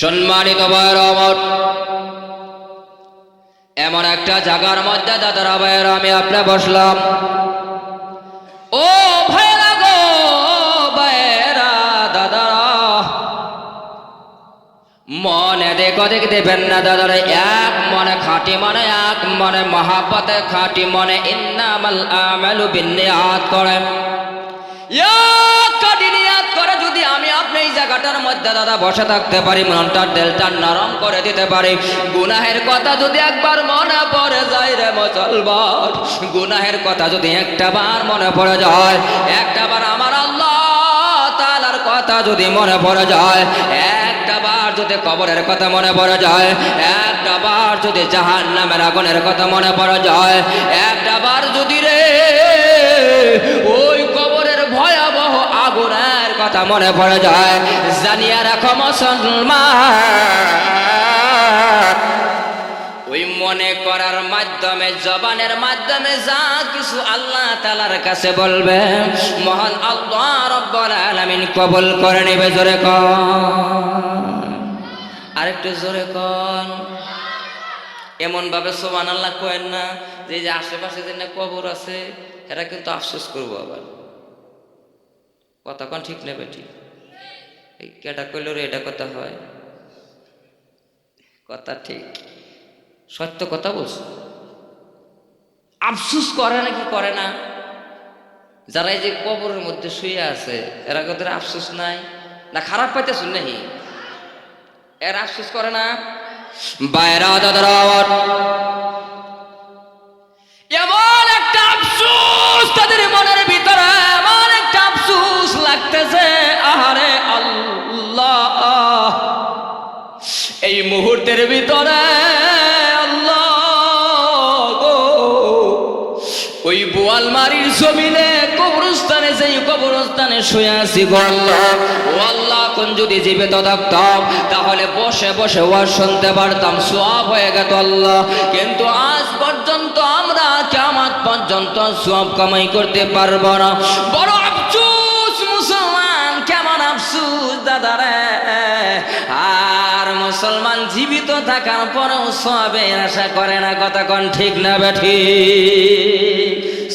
সম্মানিত ভাইয়ের আমার এমন একটা জায়গার মধ্যে দাদারা ভাইয়ের, আমি আপনি বসলাম। ও ভাইরা গো, ভাইয়েরা, দাদারা, মনে দেখো দেখ দেবেন না দাদারা, এক মনে খাঁটি মনে, এক মনে মহাপতে খাঁটি মনে, ইন্নামাল আমালু বিন্নিয়াত করে। এক কাটি জায়গাটার মধ্যে দাদা বসে থাকতে পারি, মনটা ডেলটা নরম করে দিতে পারি। গুনাহের কথা যদি একবার মনে পড়ে যায় গুনাহের কথা যদি মনে যায় কথা যদি মনে যায় যদি কবরের কথা মনে পড়ে যায় একটা বার যদি জাহান নামের আগুনের কথা মনে পড়ে যায় একটা বার যদি রে আগুনের কথা মনে পড়ে যায়, জানিয়া রাখো মুসলমান। ওই মনে করার মাধ্যমে, জবানের মাধ্যমে যা কিছু আল্লাহ তালার কাছে বলবে, মহান আল্লাহ রব্বুল আলামিন কবুল করে নেবে জোরে কন। আরেকটু জোরে কন। এমন ভাবে সোমান আল্লাহ কয়েন না, যে যে আশেপাশে যে কবর আছে, এরা কিন্তু আফসোস করব আবার। কন ঠিক নেবে ঠিক? এই কেটা কইল রে, এটা কথা হয়। কথা ঠিক। সত্য কথা বলছো? আফসুস করে নাকি করে না? যারা এই যে কবরের মধ্যে শুয়ে আছে, এরা ওদের আফসুস নাই? না, খারাপ পাইতেছ নাহি এরা আফসুস করে না? বাইরা দাদারা ওই বোয়ালমারির জমিনে কবরস্থানে যেই কবরস্থানে শুয়ে আছি আল্লাহ। ও আল্লাহ, কোন যদি জীবিত থাকতাম, তাহলে বসে বসে ওয়াজ শুনতে পারতাম সব হয়ে গেত আল্লাহ। কিন্তু আজ পর্যন্ত আমরা কেমন পর্যন্ত সব কামাই করতে পারব না। বড় আফসুস মুসলমান, কেমন আফসুস দাদারে মুসলমান জীবিত থাকার পরেও সবের আশা করে না, কথা কোন ঠিক না বেঠি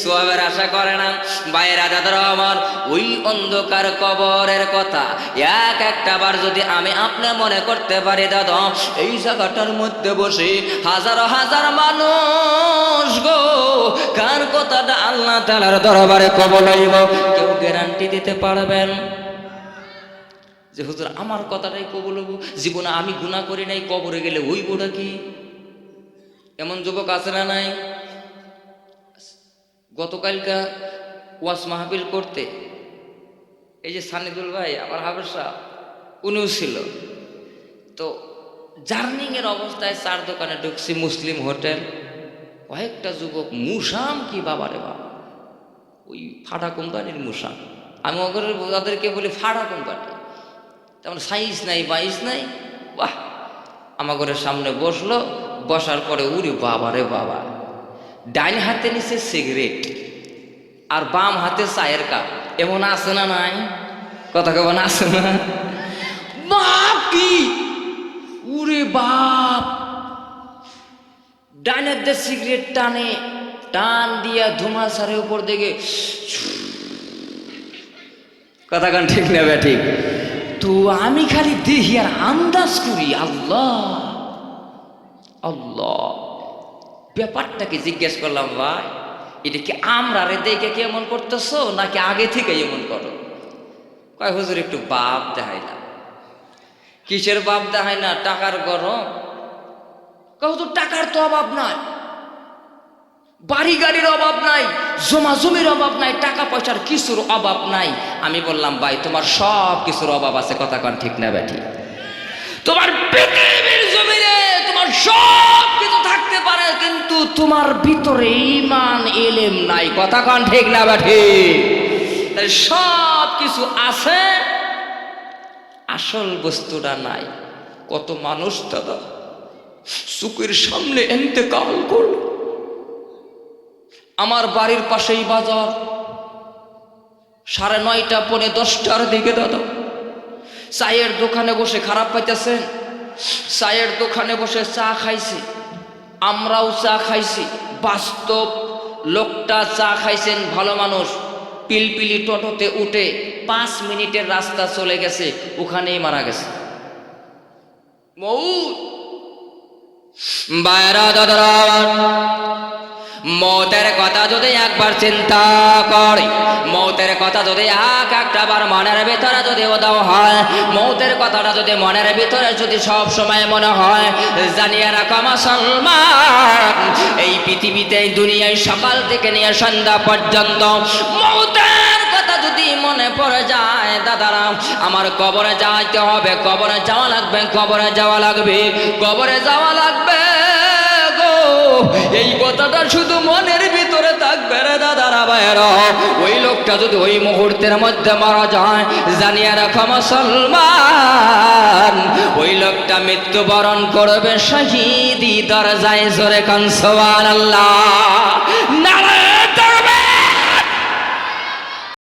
সবের আশা করে না। বাইরা দাদারা আমার ওই অন্ধকার কবরের কথা। এক একটা বার যদি আমি আপনি মনে করতে পারি, দাদা, এই জায়গাটার মধ্যে বসে হাজার হাজার মানুষ গো, কার কথাটা আল্লাহ তালার দরবারে কবল কেউ গ্যারান্টি দিতে পারবেন? যে হুজুর, আমার কথাটাই কবল হব, জীবনে আমি গুণা করি নাই, কবরে গেলে ওই বোটা কি? এমন যুবক আছে না নাই? গতকালকা ওয়াস মাহফিল করতে, এই যে সানিদুল ভাই, আমার হাবের সাহ উনিও ছিল। তো জার্নিংয়ের অবস্থায় চার দোকানে ঢুকছি, মুসলিম হোটেল। কয়েকটা যুবক, মুসাম কি বাবারে বাবা? ওই ফাটা কোম্পানির মুসাম। আমি ওদের ওদেরকে বলি, ফাটা কোম্পানি। তেমন সাইজ নাই বাইশ নাই। বাহ, আমার ঘরের সামনে বসল, বসার পরে উরি বাবা রে বাবা। ডাইন হাতে নিছে সিগারেট আর বাম হাতে চায়ের কাপ এমন আছে না নাই? কথা কেমন আছে না? বাপ কি? উরে বাপ। ডাইন হাতে সিগারেট টানে, টান দিয়া ধুমা সারের উপর দিকে। কথা কান ঠিক নেবে ঠিক? তো আমি খালি দেখি আর আন্দাজ করি, আল্লাহ। আল্লাহ। ব্যাপারটাকে জিজ্ঞেস করলাম, ভাই, এটা কি আমরা রে দেখে কি এমন করতেছো, নাকি আগে থেকে এমন করো? কয়, হুজুর, একটু বাপ দেখাই না কিসের বাপ দেখায় না? টাকার গরম। হুজুর, টাকার তো অভাব নাই। বাড়ি গাড়ির অভাব নাই জমা জমির অভাব নাই, টাকা পয়সার কিছুর অভাব নাই। আমি বললাম, ভাই, তোমার সব কিছুর অভাব আছে। কথা কন ঠিক না ব্যাঠি তোমার পৃথিবীর জমিরে তোমার সব কিছু থাকতে পারে, কিন্তু তোমার ভিতরে ইমান এলেম নাই। কথা কন ঠিক না তাই সব কিছু আছে, আসল বস্তুটা নাই। কত মানুষ দাদা, সুখের সামনে এন্তেকাল করল। আমার বাড়ির পাশেই বাজার। সাড়ে নয়টা, পনে দশটার দিকে দাদা। চায়ের দোকানে বসে খারাপ পাইতেছেন। চায়ের দোকানে বসে চা খাইছি। আমরাও চা খাইছি। বাস্তব লোকটা চা খাইছেন ভালো মানুষ। পিলপিলি টোটোতে উঠে পাঁচ মিনিটের রাস্তা চলে গেছে, ওখানেই মারা গেছে। মৌত বাইরা দাদারা। মৌতের কথা যদি একবার চিন্তা করে, মৌতের কথা যদি এক একটা বার মনের ভিতরে যদি ওদাও হয়, মৌতের কথাটা যদি মনের ভিতরে যদি সব সময় মনে হয়, জানিয়ে রাখো মুসলমান এই পৃথিবীতে দুনিয়ায় সকাল থেকে নিয়ে সন্ধ্যা পর্যন্ত মৌতের কথা যদি মনে পড়ে যায়, দাদারা, আমার কবরে যাইতে হবে, কবরে যাওয়া লাগবে, কবরে যাওয়া লাগবে, কবরে যাওয়া এই কথাটা শুধু মনের ভিতরে থাকবে রে দাদারা বাইরা ওই লোকটা যদি ওই মুহূর্তের মধ্যে মারা যায়, জানিয়ে রাখো মুসলমান, ওই লোকটা মৃত্যুবরণ করবে শহীদি দরজায় জোরে কনসওয়ান আল্লাহ